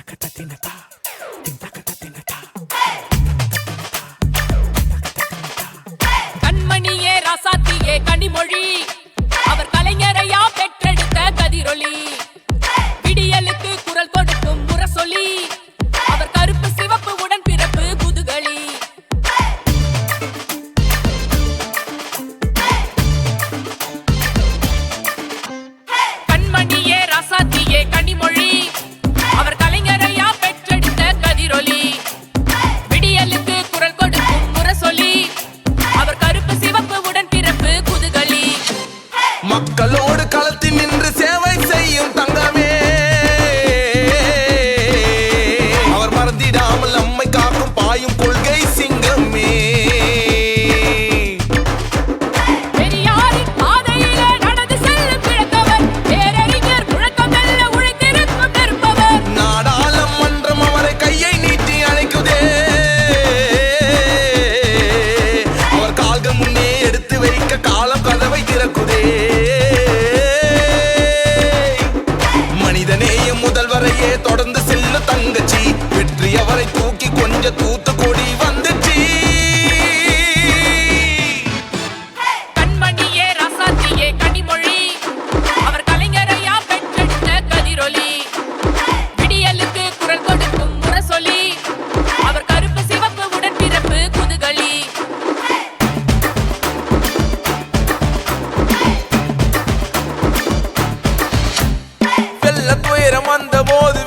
tinakata tinata, tintakata tinata. மனிதநேயம் முதல்வரையே தொடர்ந்து நேரம் வந்த போது